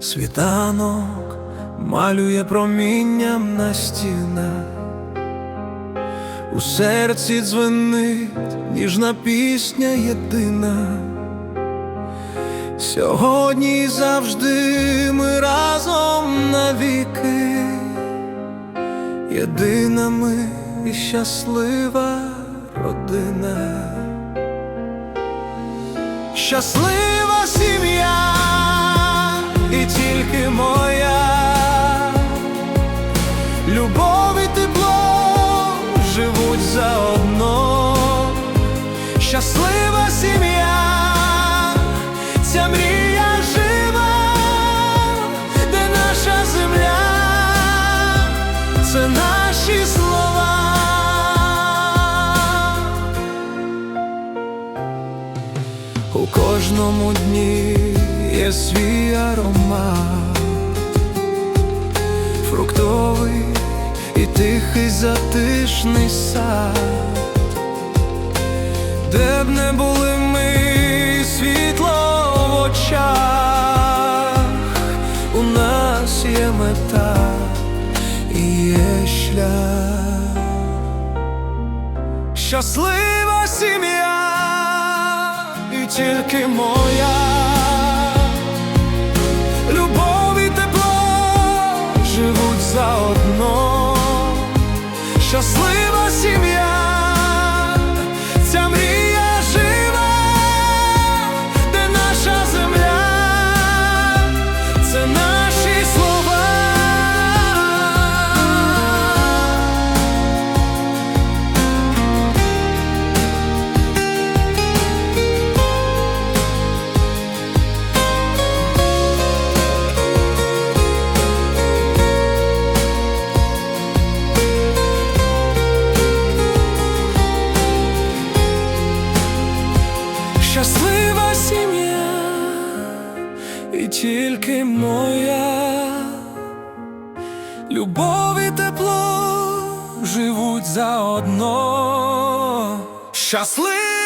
Світанок малює промінням на стінах, у серці дзвенить ніжна пісня єдина. Сьогодні і завжди ми разом навіки, єдина ми і щаслива родина. Щаслива сім'я тільки моя, любов і тепло живуть заодно. Щаслива сім'я, ця мрія жива, де наша земля, це наші слова. У кожному дні є свій аромат, фруктовий і тихий затишний сад, де б не були ми світло в очах, у нас є мета і є шлях. Щаслива сім'я і тільки моя. Щаслива сім'я, ця і тільки моя любов і тепло живуть заодно. Щаслива